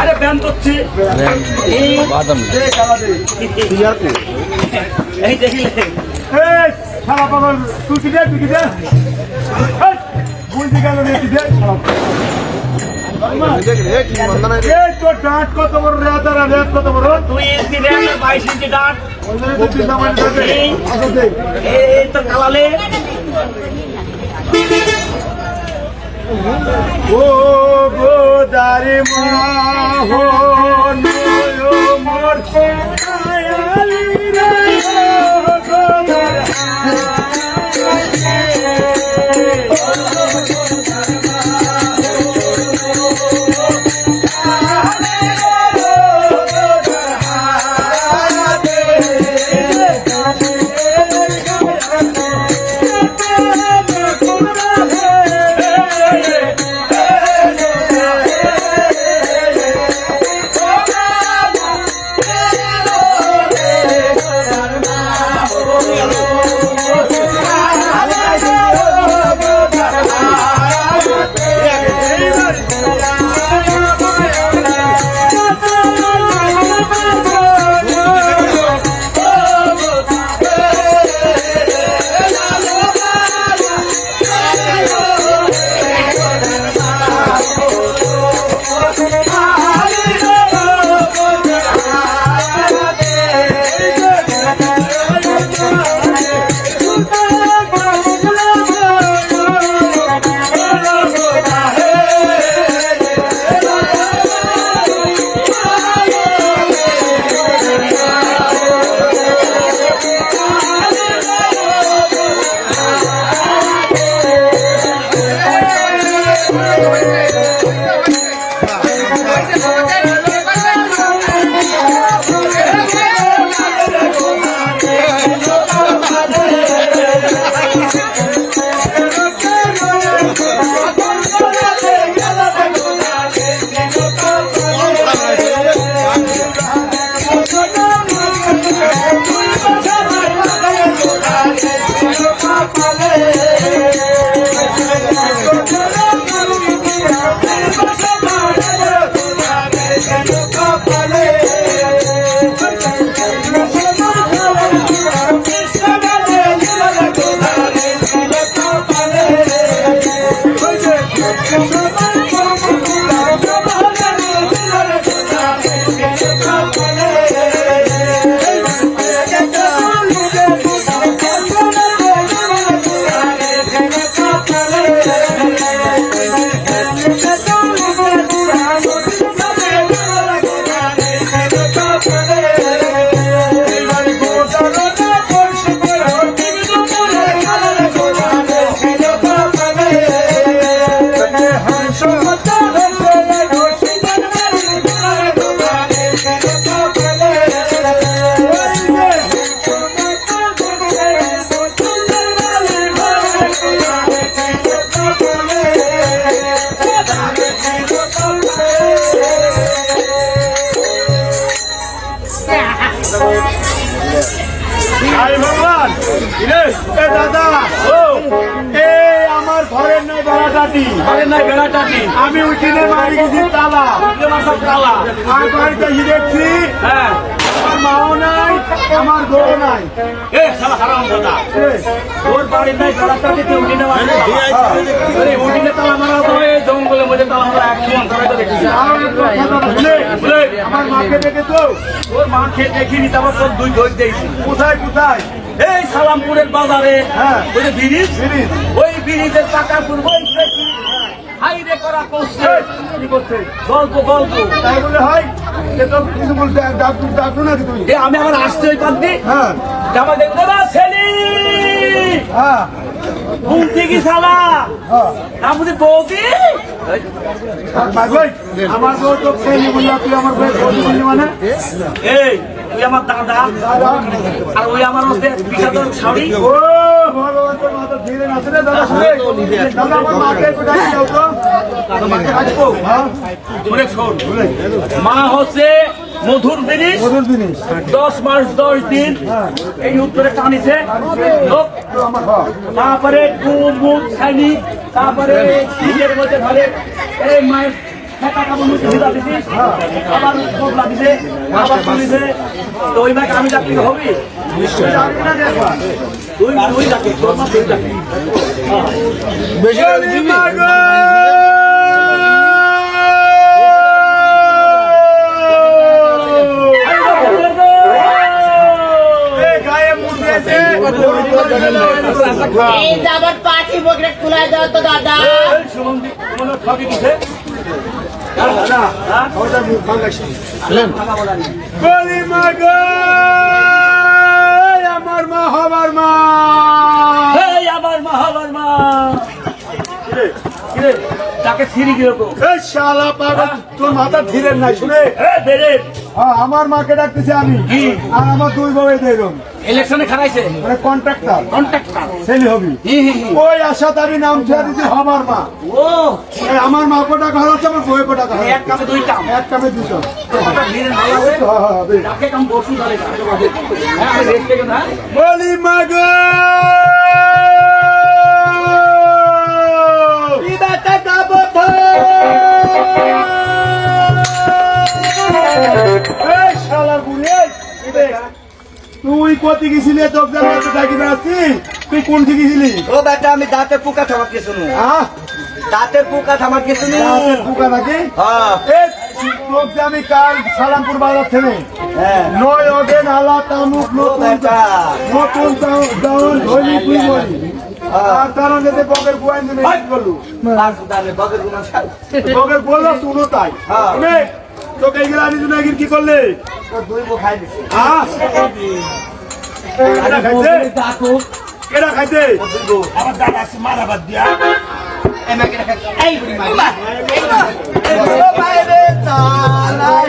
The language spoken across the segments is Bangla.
আরে ব্যায়াম করছি। এই দেখলে শালা পাগল, তুই কি দে, তুই কি দে? কালালে ও গো দারে মোহন মোর আয়ালি দাদা ও আমার ঘরের নাই বেড়াটাটি আরে না বেড়াটাটি আমি উঠিনে মারি গেছি তালা বাড়িতে দেখছি হ্যাঁ আমার মাও নাই আমার গরু নাই এ শালা হারাম দাদা তোর বাড়ির নাই বেড়াটাটি তুই উঠিনে মারবি উঠিনে তালা মারা তো জঙ্গলের মধ্যে তালা মারা তো দেখেছি আমার মাকে দেখেছ তোর মা খেয়ে দেখিনি তারপর তোর দুই ধর দিয়েছি কোথায় কোথায় এই সালামপুরের বাজারে হ্যাঁ। ওই ব্রিজ। ওই ব্রিজের টাকা পূর্ব হাইরে করা গল্প গল্প। তাই বলে হয় আমি আমার আসতে ওই পাদ্দি হ্যাঁ। জামা দেখতে না ছেলি? হ্যাঁ। ঘুম থেকে সালা? হ্যাঁ। না বুঝি বৌদি ভাই, ভাই, আমার বউ তো ফেলি বললা তুই আমার বউ বৌদি বললি মানে? এই তুই আমার দাদা আর ওই আমার হচ্ছে বিষাদর ছাড়ি ও ভগবান মাথা ধীরে নাচে রে দাদা শুনে দাদা আমার মাকে কোথায় যাও তো। মাকে রাখব হ্যাঁ? মা হচ্ছে মধুর জিনিস। মধুর জিনিস। দশ মাস দশ দিন হ্যাঁ। এই উত্তরে টানিছে। লোক তো আমার হ্যাঁ। তারপরে তারপরে ধরে এই মায়ের কাপড় মুছে ভিজা দিছিস আমি চাকরি হবি তুই তুই চাকরি তোর মা তুই চাকরি এই এই পাঠি বকরে খুলাই দাও তো দাদা। এই সুমন্দি তোমার ঠকি দিছে। বলি মাগো আমার মা হবার মা এই আমার মা আমার মা কিরে কিরে তাকে সিঁড়ি কীরকম এই শালা পাগল তোর মাথা ধীরে নাই শুনে? এ বেরে হ্যাঁ আমার মাকে ডাকতেছি আমি? আর আমার দুই বউ এরকম ইলেকশনে খারাইছে মানে কন্ট্রাক্টর কন্ট্রাক্টর ছেলে হবি। ওই আশা তারি নাম ছেড়ে দিতে হবার মা। ও। আমার মা কোটা ঘর আছে আমার বউয়ে কোটা ঘর এক কামে দুই কাম। এক কামে ভালো হবে হ্যাঁ, হ্যাঁ। কাম হ্যাঁ না বলি মাগো তুই কোথায় গেছিলি তোর জন্য এত ডাকি তুই কোন দিকে গেছিলি ও বেটা। আমি দাঁতের পোকা থামাকে শুনু আহ দাঁতের পোকা থামাকে শুনু রাতের বুকা নাকি হ্যাঁ এই তোর যে আমি কাল সালামপুর বাজার থেকে হ্যাঁ নয় আলা তামুক নতুন নতুন দাউন ধরি তুই বলি আর তার যেতে বগের গুয়াইন দিনে কি করলু আর সুদানে বগের গুনা শাল বগের বলল শুনো তাই। হ্যাঁ। শুনে তোকে এগুলো আনি তুমি একদিন কি করলে? তো দুই বো খাই দিছি। হ্যাঁ? কেডা খাইছে? কেডা খাইছে? আমার দাদা আছে মারাবাদ দিয়া। এই বুড়ি বাইরে চালাই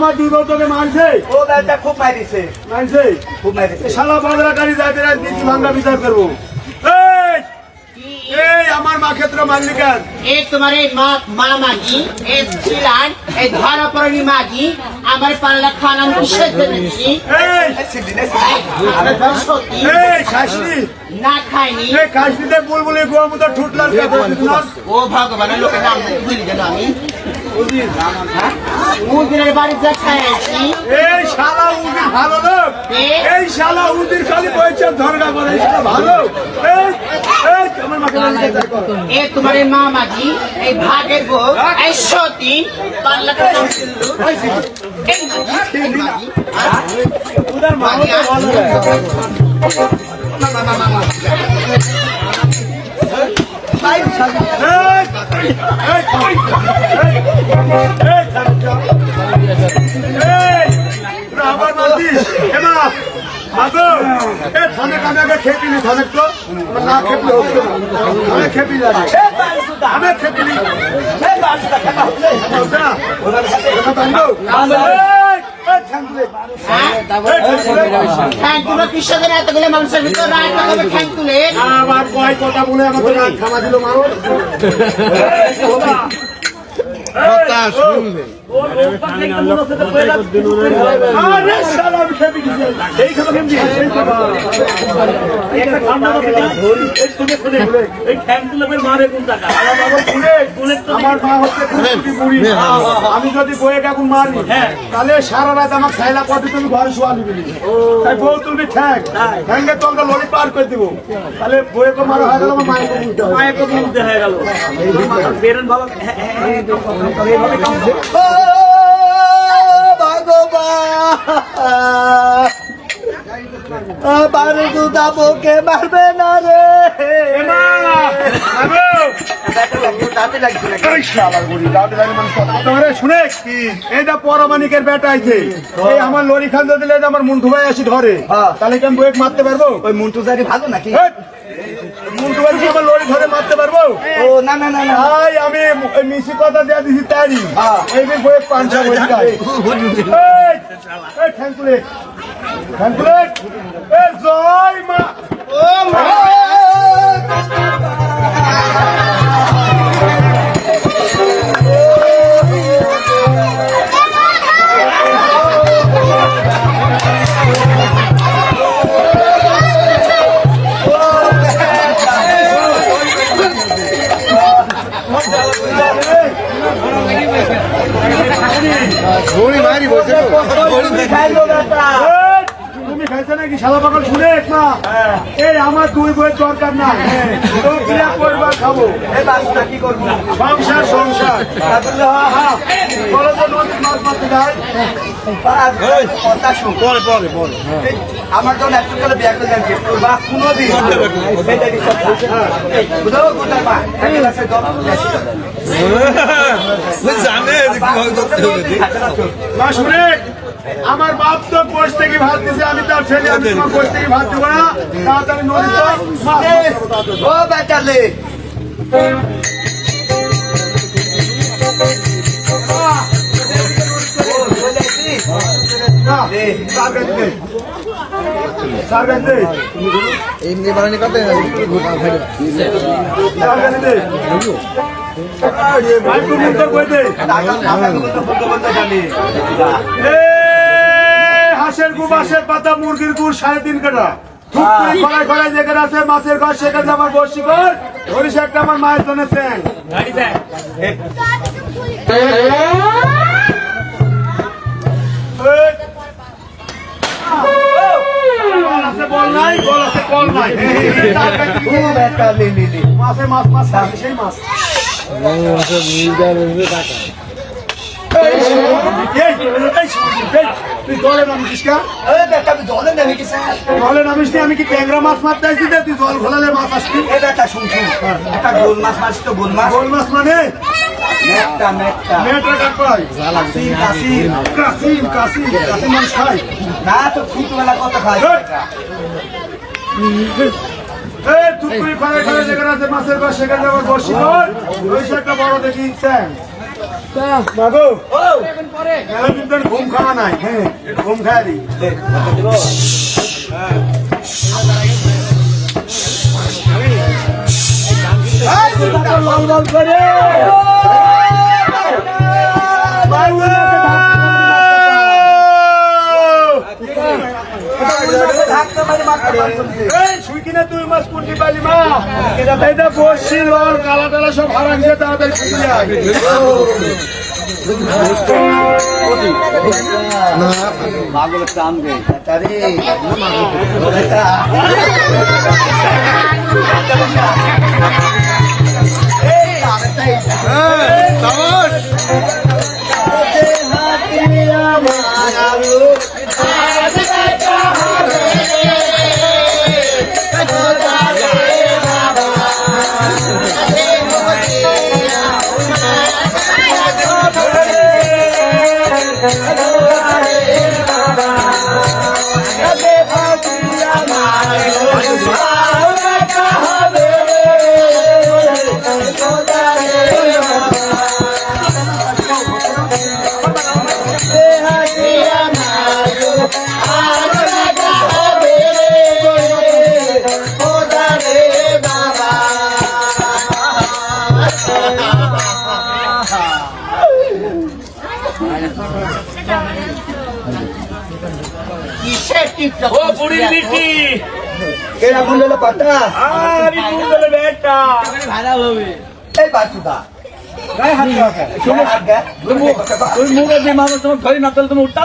আমার দুই বউ তোকে মারছে। ও বেটা খুব মারছে। খুব মাই দিছে শালা বাদরাকারী যাইতে রাত নীতি ভাঙ্গা বিচার করব। এই! এই আমার মা ক্ষেত্র মারলি কেন? এ তোমার এই মা মা মাগি এ ছিলান এই ধরা পড়নি মাগি আমার পাল্লা খানা মুখে দিচ্ছি এই! না সিদ্ধি এই শাশুড়ি না খাইনি। এই কাশ্মীরে বুলবুলি গোয়া মতো ঠুটলার ও ভগবানের লোকের নাম ভুলি গেল আমি। হ্যাঁ? মুদিরের বাড়ি যা খাইছি এই শালা উদির ভালো লোক? এই শালা উদির খালি বইছে ধরগা করে শালা ভালো এই এই আমার মাকে কর এ তোমার মা মাগি এই ভাগের বউ এই সতী পাল্লা খানা এই হ্যাঁ? উদার তো ভালো এই এই এই এই আবার মারছিস এমা মাগো এ থানে কানে আগে খেয়ে পিলি থানে তো না খেপলে খেপিলি তুলো কৃষকের এতগুলো মানুষের ভিতর রাত লাগাবে ঠ্যাং তুলে আবার কয় কথা বলে আমাকে খামা দিল মানুষ? কথা শুনবে। মনে আমি যদি বইয়ে এখন মারি হ্যাঁ। তাহলে সারা রাত আমার খাইলা পথে তুমি ঘরে শোয়া নিবি তাই বউ তুমি ঠ্যাং ঠ্যাঙ্গে তো আমরা লড়ি পার করে দিব তাহলে বইয়ে তো মারা হয়ে গেল মায়ের মায়ের বুঝতে হয়ে গেল। বাবা, হ্যাঁ, হ্যাঁ, হ্যাঁ, এইভাবে কাম করো। বারুদু দাবকে মারবে না রে এমা! বাবু! দাঁতে লাগছে নাকি? এই শালার বুড়ি, দাঁড়ে দাঁড়িয়ে মানুষ কথা বলতে পারে? শুনে এইটা পরমানিকের বেটা এই আমার লরি খান দিলে আমার মুন্টু ভাই আসি ধরে হ্যাঁ। তাহলে কি আমি বইয়ে মারতে পারব ওই মন্টু জারি ভালো নাকি হেৎ! কি আমার লরি ধরে মারতে পারব? ও না না না ভাই আমি মিশি কথা দিয়ে দিছি তারি হ্যাঁ। এই যে পাঁচটা বই এই এ জয় মা পরিবার খাব এই বাসটা কি করব সংসার আমার যখন একটু করে বিয়া করে যাচ্ছে তোর কোথায় বা জানে হবে ঠিক? মা শুনে আমার বাপ তো কোষ থেকে ভাত দিছে আমি তার ছেলে আমি তোমার কোষ থেকে ভাত দেবো না তাড়াতাড়ি নদী তো মাছ মারতে হবে। ও বেটা না, চার গাছ দে। চার গাছ দে। এমনি বানানি করতে। ভাই, তুমি উত্তর কই দে। হাঁসের গু বাঁশের পাতা মুরগির গু সাড়ে তিন কাটা যেখানে আছে মাছের ঘর সেখানে আমার বসি কর ধরিস একটা আমার মায়ের জন্য স্যাং গাড়ি দেখ। এই। বল নাই বল আছে বল নাই মাছে মাছ মাছ সেই মাছ তুই জলে নামিস কা জলে নেমে গেছে জলে নামিস আমি কি ট্যাংরা মাছ মারতে আইছি যে তুই জল ঘোলালে মাছ আসবি এই বেটা শুন শুন একটা গোল মাছ মাছ তো গোল মাছ গোল মাছ মানে মেটটা মেটটা মেয়েটা কাট পাই কাশিম কাশিম কাসিম কাসিম কাসিম মানুষ খাই না তো ছোটবেলা কত খাই এই যেখানে আছে মাছের সেখানে আমার বসি কর ওই একটা বড় দেখি স্যাং মাগো মেলা দিন ঘুম খাওয়া নাই হ্যাঁ ঘুম খাওয়া দি লাল লাল করে। মারি মারতে পারছ এই শুই কিনা তুই মাছ কুন্টি পালি মা। এটা বসছি লল কালা টালা সব হারান দিয়ে তাড়াতাড়ি আয়। ও বুড়ির বিটি এরা বলল পাটা আমি কুন্দলে বেটা। এই বাসুদা গায়ে হাত দেয়? তুমি মুখ দিয়ে মারো তোমার ধরি না তাহলে তুমি উঠতা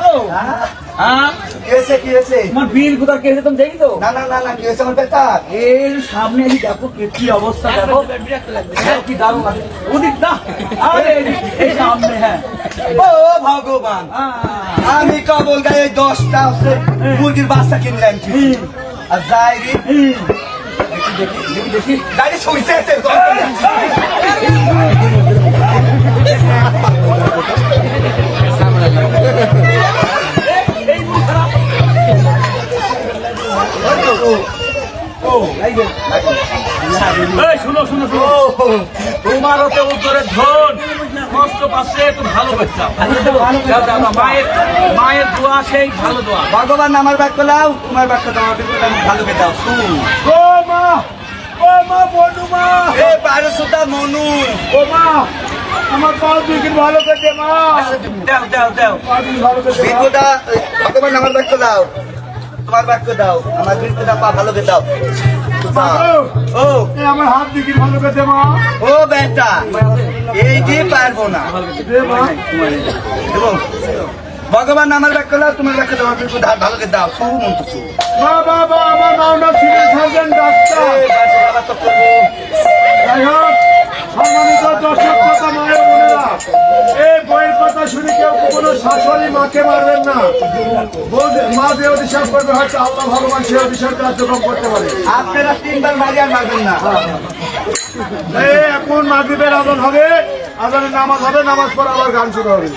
হ্যাঁ? হ্যাঁ কি হয়েছে, কি হয়েছে? বীর কোথাও কে তুমি দেখি তো। না না না না কি আমার বেটা এর সামনে এই দেখো কে কি অবস্থা দেখো। হ্যাঁ, কি দারুণ লাগে ওদিক না। আরে এই- এই সামনে হ্যাঁ। ও ভগবান আমি কবল গায়ে দশটা আছে মুরগির বাচ্চা কিনলাম আর যাই রে। হুম। গাড়ি শুইছে তোমার হতে উত্তরে ধন। কষ্ট পাচ্ছে একটু ভালো মায়ের মায়ের দোয়া সেই ভালো দোয়া। ভগবান আমার বাক্য লাও তোমার বাক্য দাও ভালো কে দাও শুন। ও মা ও মা বন্ধু মা। এ বাইরে সুতা মনুর ও মা আমার ভালো করছে মা। দেও দেও দেও। ভালো ভগবান আমার বাক্য দাও। তোমার বাক্য দাও আমার বিন্দুটা পা ভালো দাও। দাও। ও। এ আমার হাত বিক্রি ভালো করছে মা। ও বেটা এই দিয়ে পারব না। রে মা। এবং ভগবান আমার বাক্য দাও তোমার বাক্য দাও আমার বিন্দু ভালো কে দাও। শুভ মন্ত্র শুভ মা বাবা আমার মাওনা সিভিল সার্জন ডাক্তার। যাই হোক সম্মানিত দর্শক কথা মায়ের বোনেরা এই বইয়ের কথা শুনে কেউ কোনো শাশুড়ি মাকে মারবেন না। মা যে অভিশাপ করবে হয়তো আল্লাহ ভগবান সে অভিশাপ কার্যক্রম করতে পারে। আপনারা তিনবার মারিয়া আর মারবেন না। এই এখন মাগরীবের আজান হবে। আজানের নামাজ হবে নামাজ পর আবার গান শুরু হবে।